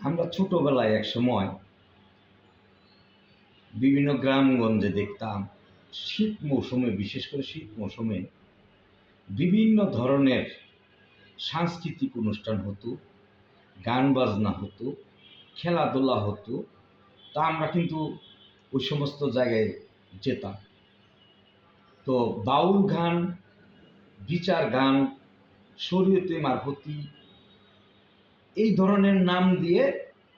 আমরা ছোটবেলায় এক সময় বিভিন্ন গ্রামগঞ্জে দেখতাম শীত মৌসুমে, বিশেষ করে শীত মৌসুমে বিভিন্ন ধরনের সাংস্কৃতিক অনুষ্ঠান হতো, গান বাজনা হতো, খেলাধুলা হতো, তা আমরা কিন্তু ওই সমস্ত জায়গায় যেতাম। তো বাউল গান, বিচার গান, শরীয়তে মারফতি এই ধরনের নাম দিয়ে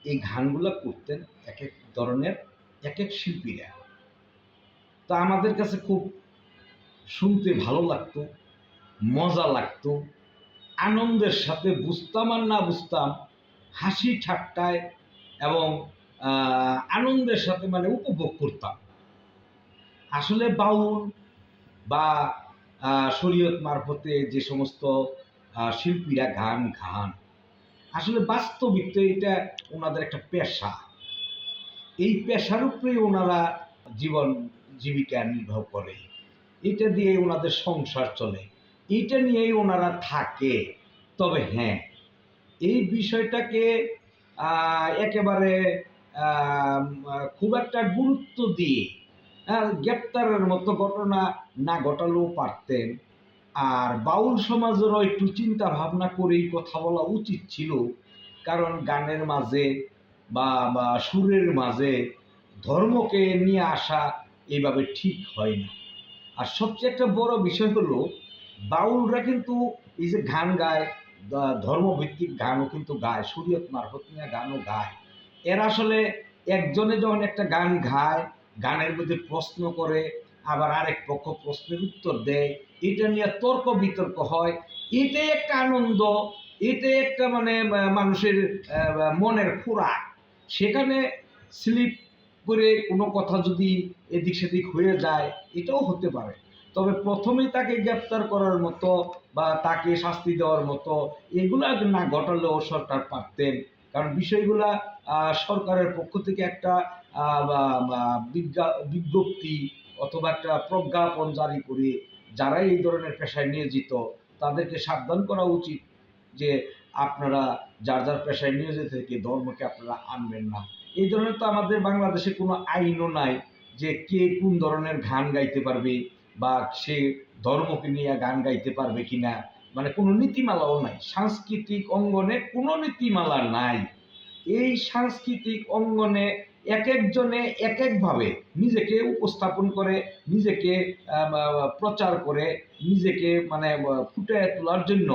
এই গানগুলো করতেন এক এক ধরনের এক এক শিল্পীরা। তা আমাদের কাছে খুব শুনতে ভালো লাগতো, মজা লাগতো, আনন্দের সাথে বুঝতাম আর না বুঝতাম, হাসি ঠাট্টায় এবং আনন্দের সাথে মানে উপভোগ করতাম। আসলে বাউল বা শরীয়ত মারফতে যে সমস্ত শিল্পীরা গান গান আসলে বাস্তবিক তো এটা ওনাদের একটা পেশা। এই পেশার উপরেই ওনারা জীবন, জীবিকা নির্বাহ করে। এটা দিয়ে ওনাদের সংসার চলে। এইটা নিয়েই ওনারা থাকে। তবে হ্যাঁ এই বিষয়টাকে একেবারে খুব একটা গুরুত্ব দিয়ে গ্রেপ্তারের মতো ঘটনা না ঘটালেও পারতেন। আর বাউল সমাজেরও একটু চিন্তা ভাবনা করেই কথা বলা উচিত ছিল। কারণ গানের মাঝে বা বা সুরের মাঝে ধর্মকে নিয়ে আসা এইভাবে ঠিক হয় না। আর সবচেয়ে একটা বড় বিষয় হলো, বাউলরা কিন্তু এই যে গান গায় ধর্মভিত্তিক গানও কিন্তু গায়, শরীয়ত মারফত নিয়ে গানও গায়। এরা আসলে একজনে যখন একটা গান গায়, গানের মধ্যে প্রশ্ন করে আবার আরেক পক্ষ প্রশ্নের উত্তর দেয়, এটা নিয়ে তর্ক বিতর্ক হয়, এটাই একটা আনন্দ, এটাই একটা মানে মানুষের মনের খোরাক। সেখানে স্লিপ করে কোনো কথা যদি এদিক সেদিক হয়ে যায়, এটাও হতে পারে। তবে প্রথমেই তাকে গ্রেপ্তার করার মতো বা তাকে শাস্তি দেওয়ার মতো, এগুলা না ঘটালেও সরকার পারতেন। কারণ বিষয়গুলা সরকারের পক্ষ থেকে একটা বিজ্ঞপ্তি অথবা একটা প্রজ্ঞাপন জারি করে যারা এই ধরনের পেশায় নিয়োজিত, তাদেরকে সাবধান করা উচিত যে আপনারা যার যার পেশায় নিয়োজিত থেকে ধর্মকে আপনারা আনবেন না। এই ধরনের তো আমাদের বাংলাদেশে কোনো আইনও নাই যে কে কোন ধরনের গান গাইতে পারবে বা সে ধর্মকে নিয়ে গান গাইতে পারবে কিনা। মানে কোনো নীতিমালাও নাই। সাংস্কৃতিক অঙ্গনে কোনো নীতিমালা নাই। এই সাংস্কৃতিক অঙ্গনে এক একজনে এক একভাবে নিজেকে উপস্থাপন করে, নিজেকে প্রচার করে, নিজেকে মানে ফুটিয়ে তোলার জন্য,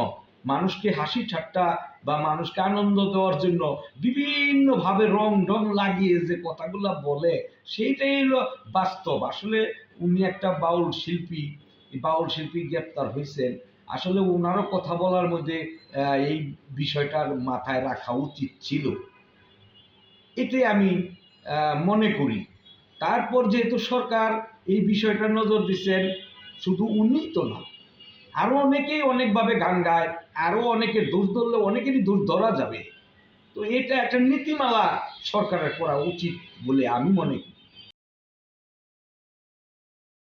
মানুষকে হাসি ঠাট্টা বা মানুষকে আনন্দ দেওয়ার জন্য বিভিন্নভাবে রং ঢং লাগিয়ে যে কথাগুলো বলে, সেইটাই হলো বাস্তব। আসলে উনি একটা বাউল শিল্পী বাউল শিল্পী গ্রেপ্তার হয়েছেন আসলে ওনারও কথা বলার মধ্যে এই বিষয়টার মাথায় রাখা উচিত ছিল। এতে আমি মনে করি। তারপর যেহেতু সরকার এই বিষয়টা নজর দিচ্ছেন, শুধু উনি তো না আরও অনেকেই অনেকভাবে গান গায় আরও অনেকের দোষ ধরলে অনেকেরই দোষ ধরা যাবে। তো এটা একটা নীতিমালা সরকারের করা উচিত বলে আমি মনে করি।